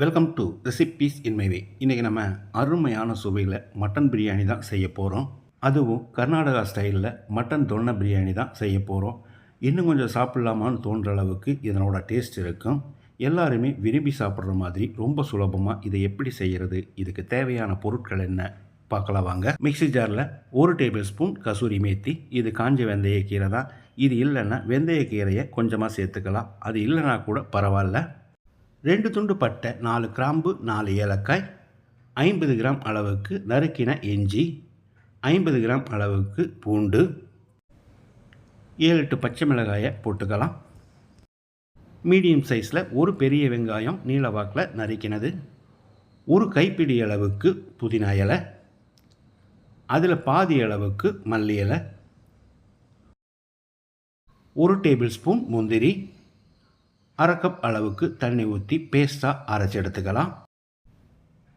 Welcome to recipes in my way இன்றைக்கி நம்ம அருமையான சுவையில் மட்டன் பிரியாணி தான் செய்ய போகிறோம் அதுவும் கர்நாடகா ஸ்டைலில் மட்டன் தொன்ன பிரியாணி தான் செய்ய போகிறோம் இன்னும் கொஞ்சம் சாப்பிட்லாமான்னு தோன்ற அளவுக்கு இதனோட டேஸ்ட் இருக்கும். எல்லாருமே விரும்பி சாப்பிட்ற மாதிரி ரொம்ப சுலபமாக இதை எப்படி செய்கிறது இதுக்கு தேவையான பொருட்கள் என்ன பார்க்கலாம் வாங்க. மிக்ஸி ஜாரில் ஒரு டேபிள் ஸ்பூன் கசூரி மேத்தி இது காஞ்ச வெந்தய கீரை தான். இது இல்லைன்னா வெந்தய கீரையை கொஞ்சமாக சேர்த்துக்கலாம். அது இல்லைன்னா கூட பரவாயில்ல. ரெண்டு துண்டு பட்டை நாலு கிராம்பு நாலு ஏலக்காய் ஐம்பது கிராம் அளவுக்கு நறுக்கின இஞ்சி ஐம்பது கிராம் அளவுக்கு பூண்டு ஏழு எட்டு பச்சை மிளகாயை போட்டுக்கலாம். மீடியம் சைஸில் ஒரு பெரிய வெங்காயம் நீளவாக்கில் நறுக்கினது. ஒரு கைப்பிடி அளவுக்கு புதினா இலை. அதில் பாதி அளவுக்கு மல்லி இலை. ஒரு டேபிள் ஸ்பூன் முந்திரி. அரை கப் அளவுக்கு தண்ணி ஊற்றி பேஸ்ட்டாக அரைச்சி எடுத்துக்கலாம்.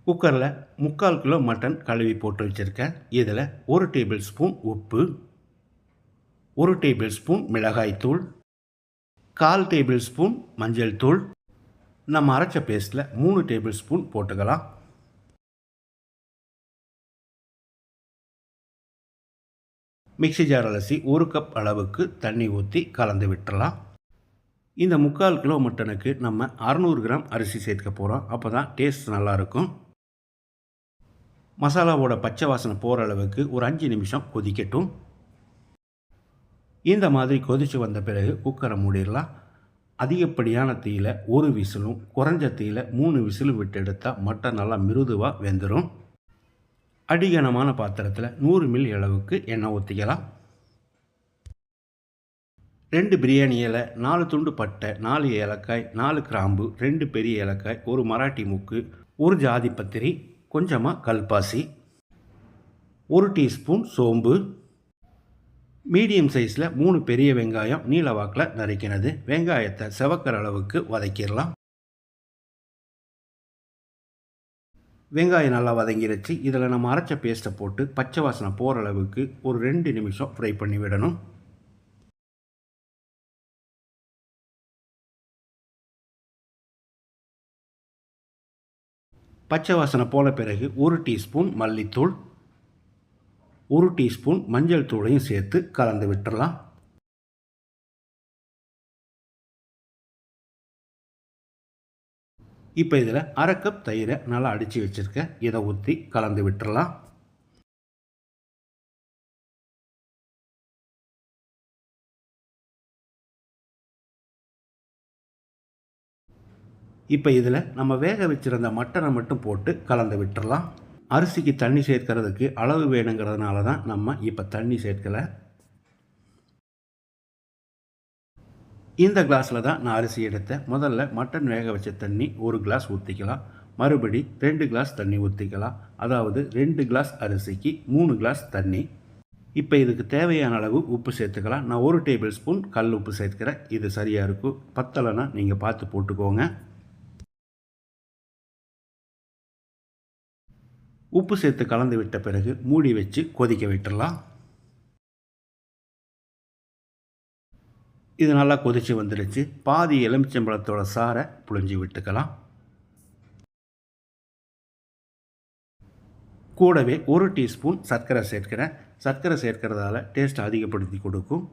குக்கரில் முக்கால் கிலோ மட்டன் கழுவி போட்டு வச்சுருக்கேன். இதில் ஒரு டேபிள் ஸ்பூன் உப்பு ஒரு டேபிள் ஸ்பூன் மிளகாய்த்தூள் கால் டேபிள் ஸ்பூன் மஞ்சள் தூள். நம்ம அரைச்ச பேஸ்ட்டில் மூணு டேபிள் ஸ்பூன் போட்டுக்கலாம். மிக்ஸி ஜார் அலசி ஒரு கப் அளவுக்கு தண்ணி ஊற்றி கலந்து விட்டுறலாம். இந்த முக்கால் கிலோ மட்டனுக்கு நம்ம அறநூறு கிராம் அரிசி சேர்க்க போகிறோம் அப்போ தான் டேஸ்ட் நல்லாயிருக்கும். மசாலாவோட பச்சை வாசனை போகிற அளவுக்கு ஒரு அஞ்சு நிமிஷம் கொதிக்கட்டும். இந்த மாதிரி கொதித்து வந்த பிறகு குக்கரை மூடிடலாம். அதிகப்படியான தீயில ஒரு விசிலும் குறைஞ்ச தீயில மூணு விசிலும் விட்டு எடுத்தால் மட்டன் நல்லா மிருதுவாக வெந்துடும் அடிகனமான பாத்திரத்தில் நூறு மில்லி அளவுக்கு எண்ணெய் ஊற்றிக்கலாம் ரெண்டு பிரியாணி இலை நாலு துண்டு பட்டை நாலு ஏலக்காய் நாலு கிராம்பு ரெண்டு பெரிய ஏலக்காய் ஒரு மராட்டி மூக்கு ஒரு ஜாதி பத்திரி கொஞ்சமாக கல்பாசி ஒரு டீஸ்பூன் சோம்பு. மீடியம் சைஸில் மூணு பெரிய வெங்காயம் நீளவாக்கில் நறுக்கினது. வெங்காயத்தை செவக்கிற அளவுக்கு வதக்கிடலாம். வெங்காயம் நல்லா வதங்கிருச்சு. இதில் நம்ம அரைச்ச பேஸ்ட்டை போட்டு பச்சை வாசனை போகிற அளவுக்கு ஒரு ரெண்டு நிமிஷம் ஃப்ரை பண்ணி விடணும். பச்சை வாசனை போன பிறகு ஒரு டீஸ்பூன் மல்லித்தூள் ஒரு டீஸ்பூன் மஞ்சள் தூளையும் சேர்த்து கலந்து விட்டுடலாம் இப்போ இதில் அரை கப் தயிரை நல்லா அடித்து வச்சுருக்கேன் இதை ஊற்றி கலந்து விட்டுடலாம் இப்போ இதில் நம்ம வேக வச்சுருந்த மட்டனை மட்டும் போட்டு கலந்து விட்டுறலாம். அரிசிக்கு தண்ணி சேர்க்கறதுக்கு அளவு வேணுங்கிறதுனால தான் நம்ம இப்போ தண்ணி சேர்க்கலை. இந்த கிளாஸில் தான் நான் அரிசி எடுத்தேன். முதல்ல மட்டன் வேக வச்ச தண்ணி ஒரு கிளாஸ் ஊற்றிக்கலாம் மறுபடி ரெண்டு கிளாஸ் தண்ணி ஊற்றிக்கலாம் அதாவது ரெண்டு கிளாஸ் அரிசிக்கு மூணு கிளாஸ் தண்ணி. இப்போ இதுக்கு தேவையான அளவு உப்பு சேர்த்துக்கலாம். நான் ஒரு டேபிள் ஸ்பூன் கல் உப்பு சேர்த்துக்கிறேன் இது சரியாக இருக்கும். பத்தலைன்னா நீங்கள் பார்த்து போட்டுக்கோங்க. உப்பு சேர்த்து கலந்து விட்ட பிறகு மூடி வச்சு கொதிக்க விட்டுடலாம் இது நல்லா கொதித்து வந்துடுச்சு பாதி எலுமிச்சம்பழத்தோட சாரை புழிஞ்சு விட்டுக்கலாம். கூடவே ஒரு டீஸ்பூன் சர்க்கரை சேர்க்கிறேன். சர்க்கரை சேர்க்கிறதால டேஸ்ட் அதிகப்படுத்தி கொடுக்கும்.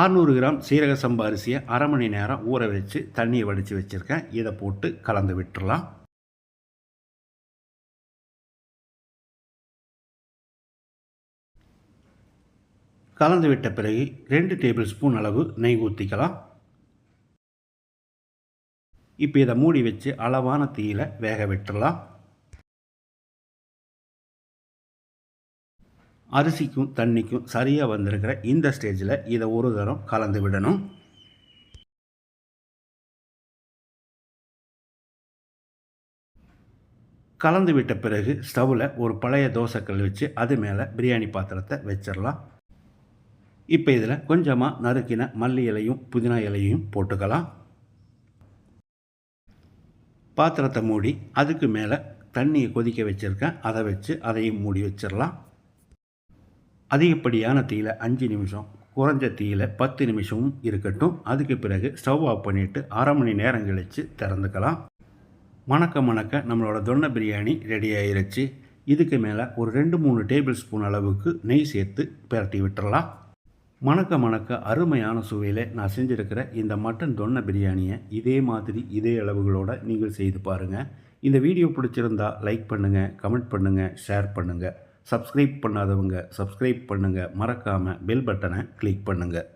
ஆறுநூறு கிராம் சீரக சம்பா அரிசியை அரை மணி நேரம் ஊற வச்சு தண்ணியை வடித்து வச்சுருக்கேன். இதை போட்டு கலந்து விட்டுடலாம் கலந்து விட்ட பிறகு ரெண்டு டேபிள் ஸ்பூன் அளவு நெய் ஊற்றிக்கலாம் இப்போ இதை மூடி வச்சு அளவான தீயில வேக விட்டுடலாம் அரிசிக்கும் தண்ணிக்கும் சரியாக வந்திருக்கிற இந்த ஸ்டேஜில் இதை ஒரு தரம் கலந்து விடணும். கலந்து விட்ட பிறகு ஸ்டவ்வில் ஒரு பழைய தோசைக்கல் வச்சு அது மேலே பிரியாணி பாத்திரத்தை வச்சிடலாம். இப்போ இதில் கொஞ்சமாக நறுக்கின மல்லி இலையும் புதினா இலையும் போட்டுக்கலாம். பாத்திரத்தை மூடி அதுக்கு மேலே தண்ணியை கொதிக்க வச்சுருக்கேன். அதை வச்சு அதையும் மூடி வச்சிடலாம். அதிகப்படியான தீயில் அஞ்சு நிமிஷம் குறைஞ்ச தீயில் பத்து நிமிஷமும் இருக்கட்டும். அதுக்கு பிறகு ஸ்டவ் ஆஃப் பண்ணிவிட்டு அரை மணி நேரம் கழித்து திறந்துக்கலாம். மணக்க மணக்க நம்மளோட தொன்னை பிரியாணி ரெடி ஆயிருச்சு. இதுக்கு மேலே ஒரு ரெண்டு மூணு டேபிள் ஸ்பூன் அளவுக்கு நெய் சேர்த்து பிரட்டி விட்டுறலாம். மணக்க மணக்க அருமையான சுவையில் நான் செஞ்சுருக்கிற இந்த மட்டன் தொன்னை பிரியாணியை இதே மாதிரி இதே அளவுகளோடு நீங்கள் செய்து பாருங்கள் இந்த வீடியோ பிடிச்சிருந்தா லைக் பண்ணுங்கள் கமெண்ட் பண்ணுங்கள் ஷேர் பண்ணுங்கள் சப்ஸ்கிரைப் பண்ணாதவங்க சப்ஸ்கிரைப் பண்ணுங்கள் மறக்காமல் பெல் பட்டனை கிளிக் பண்ணுங்கள்